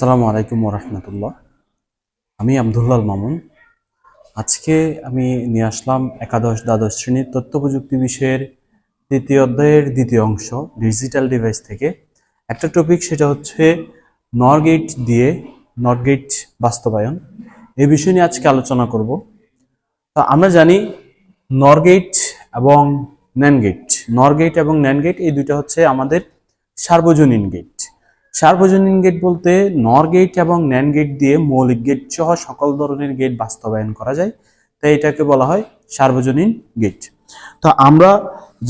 আসসালামু আলাইকুম রহমতুল্লাহ আমি আবদুল্লাল মামুন। আজকে আমি নিয়ে আসলাম একাদশ দ্বাদশ শ্রেণির তথ্য প্রযুক্তি বিষয়ের তৃতীয় অধ্যায়ের দ্বিতীয় অংশ, ডিজিটাল ডিভাইস থেকে। একটা টপিক সেটা হচ্ছে নরগেট দিয়ে নটগেট বাস্তবায়ন। এই বিষয় নিয়ে আজকে আলোচনা করব। তো আমরা জানি নরগেট এবং ন্যানগেট। নরগেট এবং ন্যানগেট এই দুটো হচ্ছে আমাদের সার্বজনীন গেট। সার্বজনীন গেট বলতে নর গেট এবং ন্যান গেট দিয়ে মৌলিক গেট সহ সকল ধরনের গেট বাস্তবায়ন করা যায়। তাই এটাকে বলা হয় সার্বজনীন গেট তো আমরা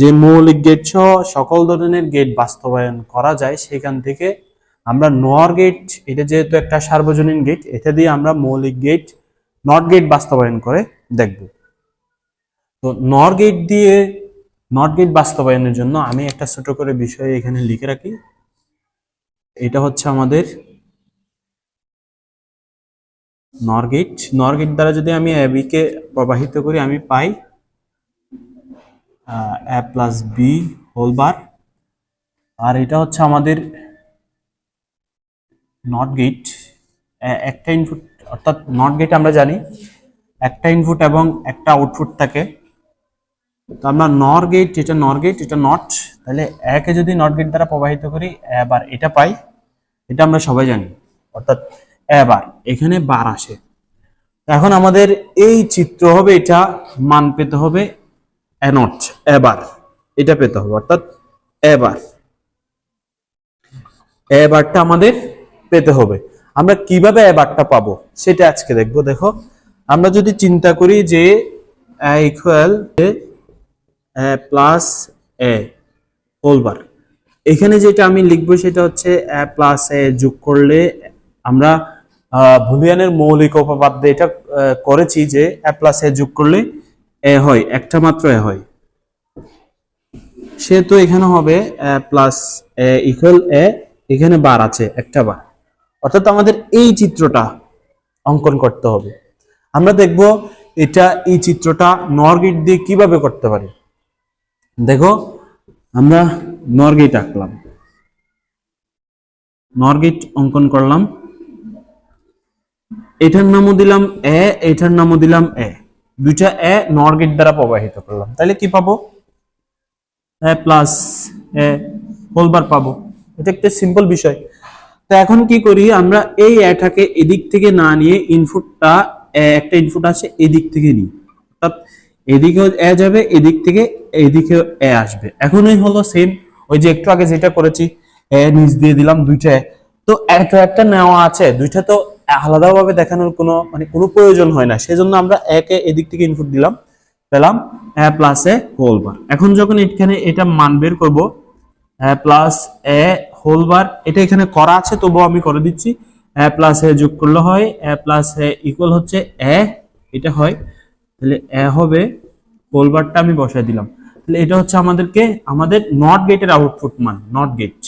যে মৌলিক গেট সহ সকল ধরনের গেট বাস্তবায়ন করা যায়, সেখান থেকে আমরা নর গেট এটা যেহেতু একটা সার্বজনীন গেট এটা দিয়ে আমরা মৌলিক গেট নট গেট বাস্তবায়ন করে দেখব। তো নর গেট দিয়ে নট গেট বাস্তবায়নের জন্য আমি একটা ছোট করে বিষয় এখানে লিখে রাখি। এটা হচ্ছে আমাদের নরগেট নরগেট দ্বারা যদি আমি এবি কে প্রবাহিত করি, আমি পাই A plus B whole bar আর এটা হচ্ছে আমাদের নট গেট একটা ইনপুট অর্থাৎ নট গেট আমরা জানি, একটা ইনপুট এবং একটা আউটপুট থাকে। তো আমরা নর গেট এটা নর গেট এটা নট তাহলে একে যদি নট গেট দ্বারা প্রবাহিত করি এবার এটা পাই। এটা আমরা সবাই জানি। অর্থাৎ এবার এখানে বার আসে। এখন আমাদের এই চিত্র হবে, এটা মান পেতে হবে নট, এবার। এটা পেতে হবে, অর্থাৎ এবার। এবারটা আমাদের পেতে হবে। আমরা কীভাবে এবারটা পাবো সেটা আজকে দেখব, দেখো। আমরা যদি চিন্তা করি যে ইকুয়াল প্লাস এ হোলবার এখানে যেটা আমি লিখব সেটা হচ্ছে, এ প্লাস এ যোগ করলে আমরা ভুলিয়ানের মৌলিক উপপাদ্য এটা করেছি যে এ প্লাস এ যোগ করলে এ হয়, একটা মাত্র এ হয়। সেহেতু এখানে হবে প্লাস এ ইকুয়াল এ এখানে বার আছে, একটা বার। অর্থাৎ আমাদের এই চিত্রটা অঙ্কন করতে হবে। আমরা দেখব এটা, এই চিত্রটা নরগেট দিয়ে কীভাবে করতে পারি। দেখো আমরা নরগেট আঁকলাম। নরগেট অঙ্কন করলাম। এটার নামও দিলাম এ, এটার নামও দিলাম এ। দুইটা এ নরগেট দ্বারা প্রবাহিত করলাম। তাহলে কি পাবো? এ প্লাস এ হোলবার পাবো। এটা একটা সিম্পল বিষয়। তো এখন কি করি? আমরা এই এটাকে এদিক থেকে না নিয়ে ইনপুটটা একটা ইনপুট আছে এদিক থেকে নিই। অর্থাৎ এদিকেও এ যাবে, এদিক থেকে এদিকেও এ আসবে। এখনই হলো সেম ওই যে একটু আগে যেটা করেছি, এ নিচ দিয়ে দিলাম দুইটা। তো একটা একটা নেওয়া আছে, দুইটা তো আলাদাভাবে দেখানোর কোনো মানে কোনো প্রয়োজন হয় না। সেজন্য আমরা একে এদিক থেকে ইনপুট দিলাম, পেলাম, এ প্লাস এ হোল বার এখন যখন এখানে এটা মান বের করব প্লাস এ হোল বার এটা এখানে করা আছে, তবুও আমি করে দিচ্ছি। এ প্লাস এ যোগ করলে হয়, এ প্লাস এ ইকুয়াল হচ্ছে এ, এটা হয়। তাহলে এ হবে হোল বারটা আমি বসাই দিলাম। তাহলে এটা হচ্ছে আমাদেরকে, আমাদের নট গেটের আউটপুট মান নট গেট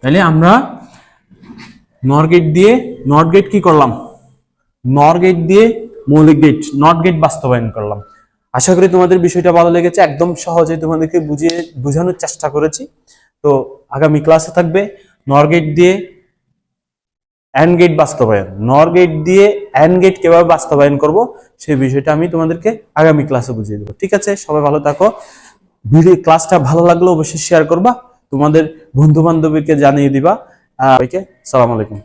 তাহলে আমরা নর গেট দিয়ে নট গেট কি করলাম? নর গেট দিয়ে মৌলিক গেট নট গেট বাস্তবায়ন করলাম। আশা করি তোমাদের বিষয়টা ভালো লেগেছে, একদম সহজে তোমাদেরকে বুঝিয়ে, বোঝানোর চেষ্টা করেছি। তো আগামী ক্লাসে থাকবে নর গেট দিয়ে অ্যান্ড গেট বাস্তবায়ন। নর গেট দিয়ে অ্যান্ড গেট কীভাবে বাস্তবায়ন করব, সেই বিষয়টা আমি তোমাদেরকে আগামী ক্লাসে বুঝিয়ে দেবো। ঠিক আছে? সবাই ভালো থাকো। ভিডিও ক্লাসটা ভালো লাগলে অবশ্যই শেয়ার করবা। তোমাদের বন্ধু বান্ধবীকে জানিয়ে দিবা। সবাইকে, সালাম আলাইকুম।